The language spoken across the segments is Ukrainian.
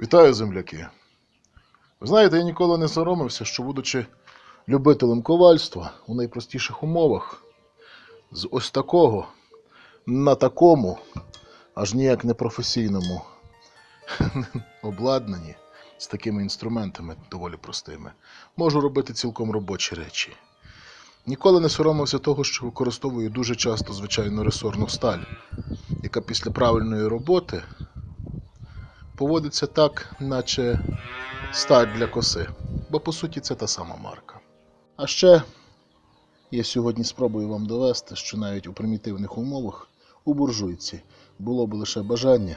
Вітаю, земляки. Ви знаєте, я ніколи не соромився, що, будучи любителем ковальства у найпростіших умовах, з ось такого на такому, аж ніяк не професійному обладнанні, з такими інструментами доволі простими, можу робити цілком робочі речі. Ніколи не соромився того, що використовую дуже часто звичайну ресорну сталь, яка після правильної роботи поводиться так, наче сталь для коси. Бо по суті це та сама марка. А ще я сьогодні спробую вам довести, що навіть у примітивних умовах у буржуйці було б лише бажання,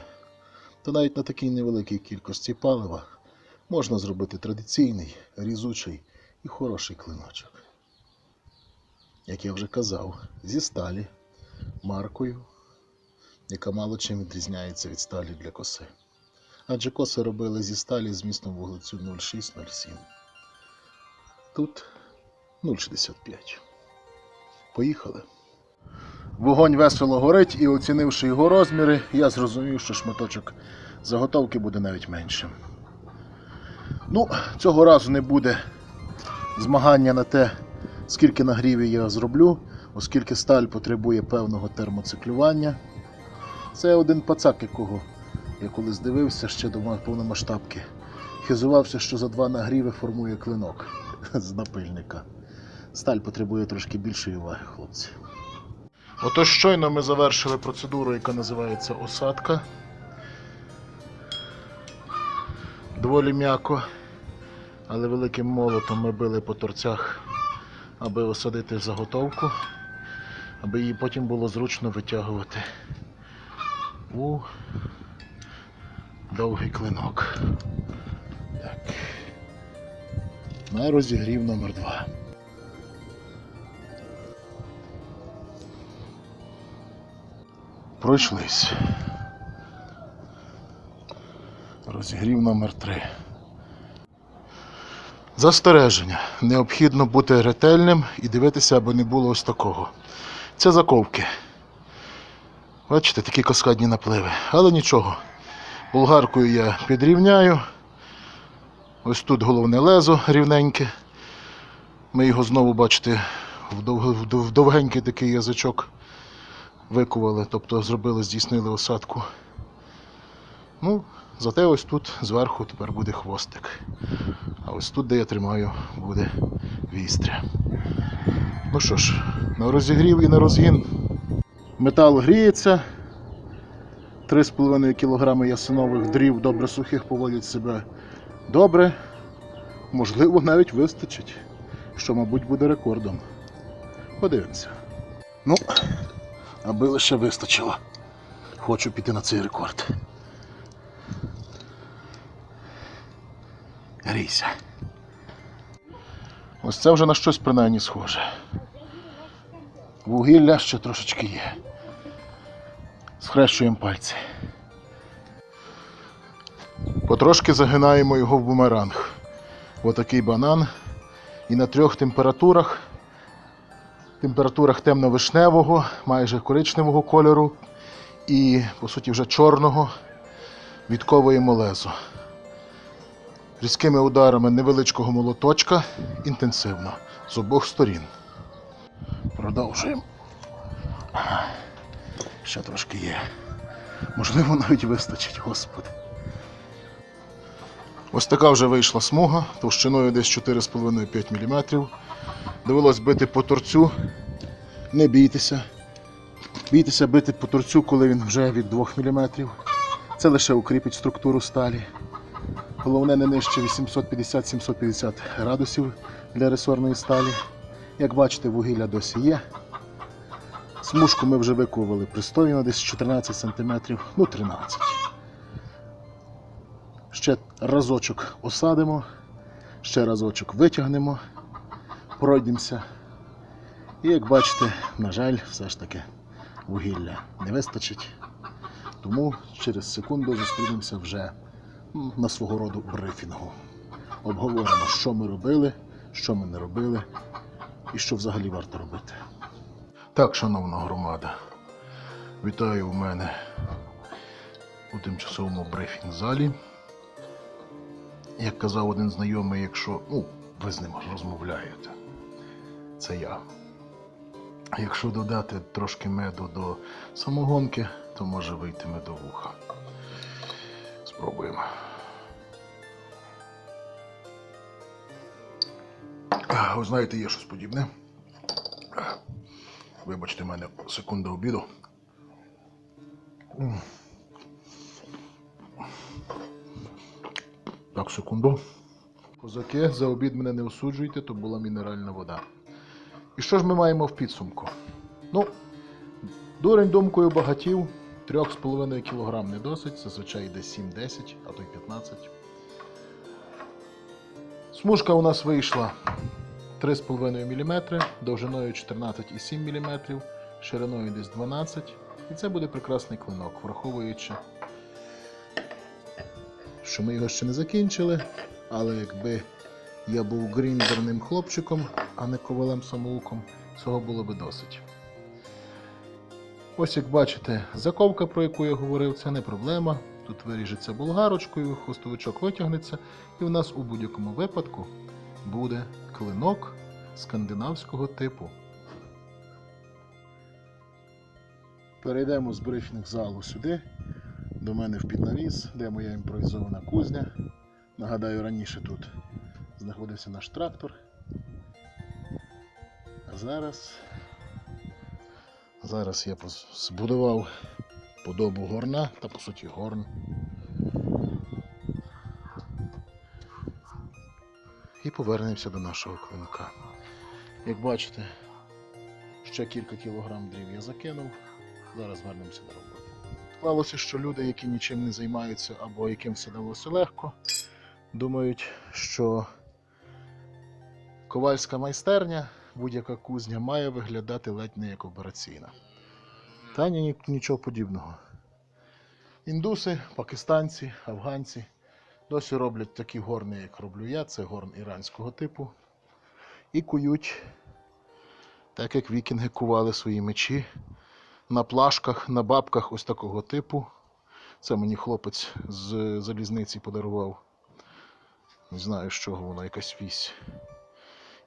то навіть на такій невеликій кількості палива можна зробити традиційний, різучий і хороший клиночок. Як я вже казав, зі сталі, маркою, яка мало чим відрізняється від сталі для коси адже коси робили зі сталі з містом вуглецю 0,6-0,7. Тут 0,65. Поїхали. Вогонь весело горить, і оцінивши його розміри, я зрозумів, що шматочок заготовки буде навіть меншим. Ну, цього разу не буде змагання на те, скільки нагрівів я зроблю, оскільки сталь потребує певного термоциклювання. Це один пацак, якого я колись дивився ще до повномасштабки. Хизувався, що за два нагріви формує клинок з напильника. Сталь потребує трошки більшої уваги, хлопці. Отож щойно ми завершили процедуру, яка називається осадка. Доволі м'яко, але великим молотом ми били по торцях, аби осадити заготовку, аби її потім було зручно витягувати у довгий клинок. Так. На розігрів номер 2 Пройшлись. Розігрів номер 3 Застереження. Необхідно бути ретельним і дивитися, аби не було ось такого. Це заковки. Бачите, такі каскадні напливи. Але нічого. Болгаркою я підрівняю. Ось тут головне лезо рівненьке. Ми його знову, бачите, в в дов- в довгенький такий язичок викували, тобто зробили, здійснили осадку. Ну, зате ось тут зверху тепер буде хвостик. А ось тут, де я тримаю, буде вістря. Ну що ж, на розігрів і на розгін. Метал гріється. 3,5 кг ясинових дрів добре сухих поводять себе добре. Можливо, навіть вистачить, що, мабуть, буде рекордом. Подивимося. Ну, аби лише вистачило. Хочу піти на цей рекорд. Грійся. Ось це вже на щось принаймні схоже. Вугілля ще трошечки є. Схрещуємо пальці. Потрошки загинаємо його в бумеранг. Отакий банан. І на трьох температурах. Температурах темно-вишневого, майже коричневого кольору і, по суті, вже чорного відковуємо лезо. Різкими ударами невеличкого молоточка інтенсивно з обох сторін. Продовжуємо. Ще трошки є. Можливо, навіть вистачить, господи. Ось така вже вийшла смуга товщиною десь 4,5-5 мм. Довелось бити по торцю. Не бійтеся. Бійтеся бити по торцю, коли він вже від 2 мм. Це лише укріпить структуру сталі. Головне не нижче 850-750 градусів для ресорної сталі. Як бачите, вугілля досі є. Смужку ми вже виковували пристойно, десь 14 см, ну 13 Ще разочок осадимо, ще разочок витягнемо, пройдемося. І як бачите, на жаль, все ж таки вугілля не вистачить. Тому через секунду зустрінемося вже на свого роду брифінгу. Обговоримо, що ми робили, що ми не робили і що взагалі варто робити. Так, шановна громада, вітаю у мене у тимчасовому брифінг-залі. як казав один знайомий, якщо ну, ви з ним розмовляєте, це я. Якщо додати трошки меду до самогонки, то може вийти медовуха. Спробуємо. Ви знаєте, є щось подібне. Вибачте, мене секунда обіду. Так, секунду. Козаки, за обід мене не осуджуйте, то була мінеральна вода. І що ж ми маємо в підсумку? Ну, дурень думкою багатів, 3,5 кг не досить, зазвичай йде 7-10, а то й 15. Смужка у нас вийшла 3,5 мм, довжиною 14,7 мм, шириною десь 12 І це буде прекрасний клинок, враховуючи, що ми його ще не закінчили, але якби я був гріндерним хлопчиком, а не ковалем самоуком, цього було би досить. Ось як бачите, заковка, про яку я говорив, це не проблема. Тут виріжеться болгарочкою, хвостовичок витягнеться, і в нас у будь-якому випадку буде клинок скандинавського типу. Перейдемо з брифінг залу сюди, до мене в піднавіс, де моя імпровізована кузня. Нагадаю, раніше тут знаходився наш трактор. А зараз. Зараз я збудував подобу горна та по суті горн. І повернемося до нашого клинка. Як бачите, ще кілька кілограм дрів я закинув. Зараз вернемося до роботи. Склалося, що люди, які нічим не займаються або яким все далося легко, думають, що ковальська майстерня, будь-яка кузня має виглядати ледь не як операційна. Та ні, ні- нічого подібного. Індуси, пакистанці, афганці досі роблять такі горни, як роблю я, це горн іранського типу. І кують, так як вікінги кували свої мечі на плашках, на бабках ось такого типу. Це мені хлопець з залізниці подарував. Не знаю, з чого воно, якась вісь.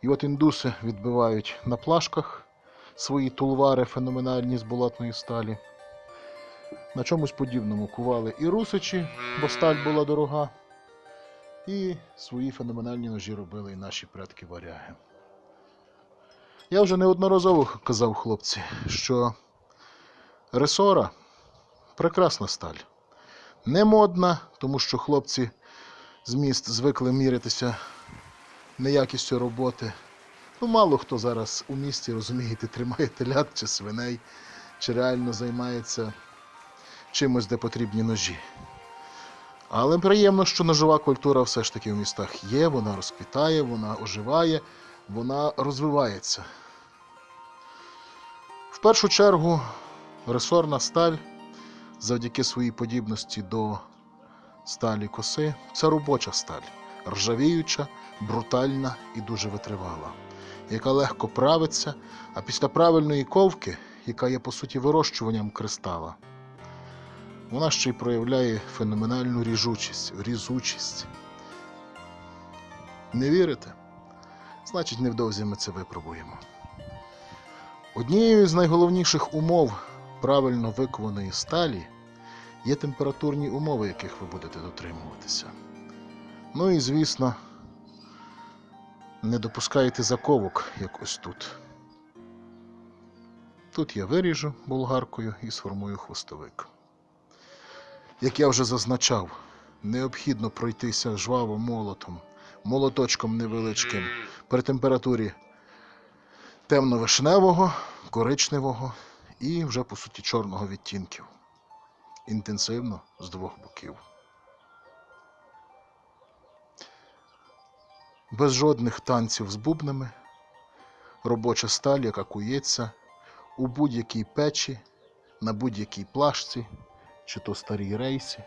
І от індуси відбивають на плашках свої тулвари феноменальні з болотної сталі. На чомусь подібному кували і русичі, бо сталь була дорога. І свої феноменальні ножі робили і наші предки варяги. Я вже неодноразово казав хлопці, що ресора прекрасна сталь. Не модна, тому що хлопці з міст звикли мірятися неякістю роботи. Ну, мало хто зараз у місті, розумієте, тримає телят чи свиней, чи реально займається чимось, де потрібні ножі. Але приємно, що ножова культура все ж таки в містах є, вона розквітає, вона оживає, вона розвивається. В першу чергу ресорна сталь завдяки своїй подібності до сталі коси це робоча сталь, ржавіюча, брутальна і дуже витривала, яка легко правиться, а після правильної ковки, яка є по суті вирощуванням кристала, вона ще й проявляє феноменальну ріжучість, різучість. Не вірите? Значить, невдовзі ми це випробуємо. Однією з найголовніших умов правильно викованої сталі є температурні умови, яких ви будете дотримуватися. Ну і, звісно, не допускайте заковок, як ось тут. Тут я виріжу болгаркою і сформую хвостовик. Як я вже зазначав, необхідно пройтися жваво молотом, молоточком невеличким при температурі темно-вишневого, коричневого і вже по суті чорного відтінків. Інтенсивно з двох боків. Без жодних танців з бубнами, робоча сталь, яка кується у будь-якій печі, на будь-якій плашці, чи то старій рейсі,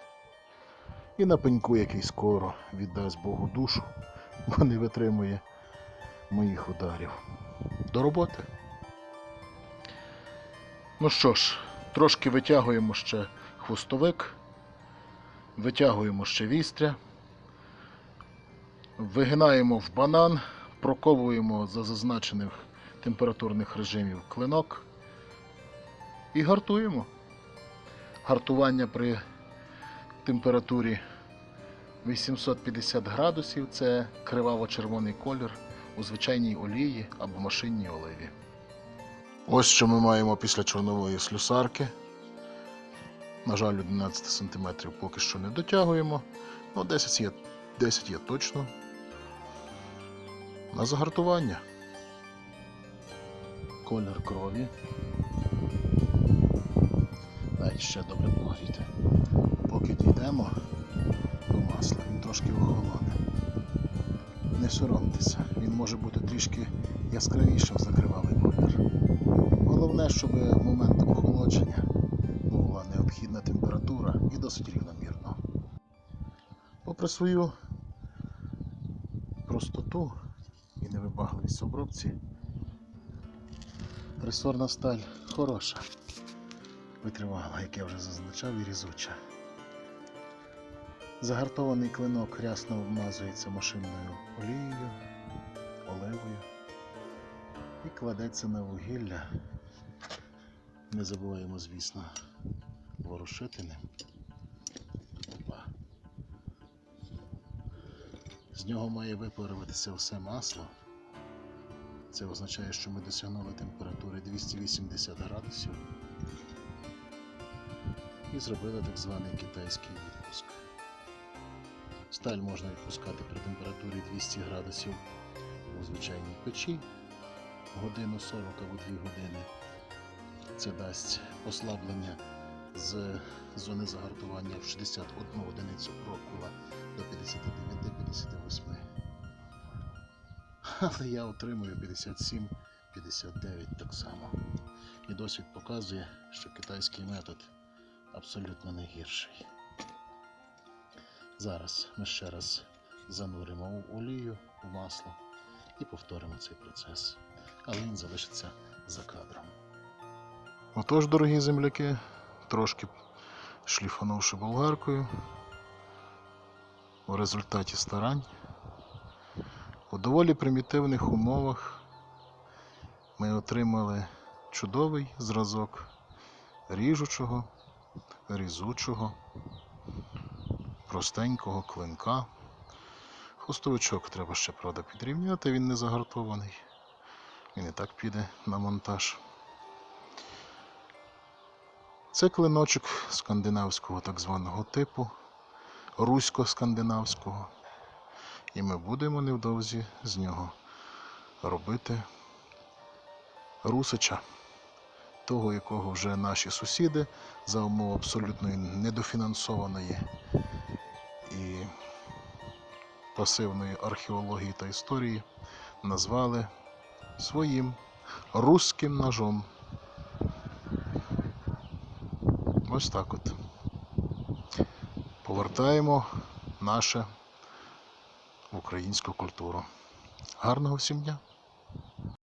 і на пеньку, який скоро віддасть Богу душу, бо не витримує моїх ударів. До роботи. Ну що ж, трошки витягуємо ще хвостовик, витягуємо ще вістря, Вигинаємо в банан, проковуємо за зазначених температурних режимів клинок і гартуємо. Гартування при температурі 850 градусів це криваво-червоний колір у звичайній олії або машинній оливі. Ось що ми маємо після чорнової слюсарки. На жаль, 11 см поки що не дотягуємо. Ну, 10 є, 10 є точно. На загартування. Колір крові. Дай ще добре погріти. Поки дійдемо до масла, він трошки охолоне. Не соромтеся, він може бути трішки яскравішим за кривавий колір. Головне, щоб моментом охолодження була необхідна температура і досить рівномірно. Попри свою простоту і невибагливість обробці, ресорна сталь хороша, витривала, як я вже зазначав, і різуча. Загартований клинок рясно обмазується машинною олією, оливою і кладеться на вугілля. Не забуваємо, звісно, ворушити ним. З нього має випаруватися все масло. Це означає, що ми досягнули температури 280 градусів і зробили так званий китайський відпуск. Сталь можна відпускати при температурі 200 градусів у звичайній печі годину 40 або 2 години. Це дасть послаблення з зони загартування в 61 одиницю прокула до 59-58. Але я отримую 57-59 так само. І досвід показує, що китайський метод абсолютно не гірший. Зараз ми ще раз зануримо в олію, в масло і повторимо цей процес. Але він залишиться за кадром. Отож, дорогі земляки, трошки шліфанувши болгаркою, у результаті старань, у доволі примітивних умовах ми отримали чудовий зразок ріжучого, різучого, простенького клинка. Хустовичок треба ще, правда, підрівняти, він не загартований. Він і так піде на монтаж. Це клиночок скандинавського так званого типу, русько-скандинавського. І ми будемо невдовзі з нього робити русича, того, якого вже наші сусіди за умов абсолютної недофінансованої і пасивної археології та історії назвали своїм руським ножом. Ось так от. Повертаємо наше українську культуру. Гарного всім дня!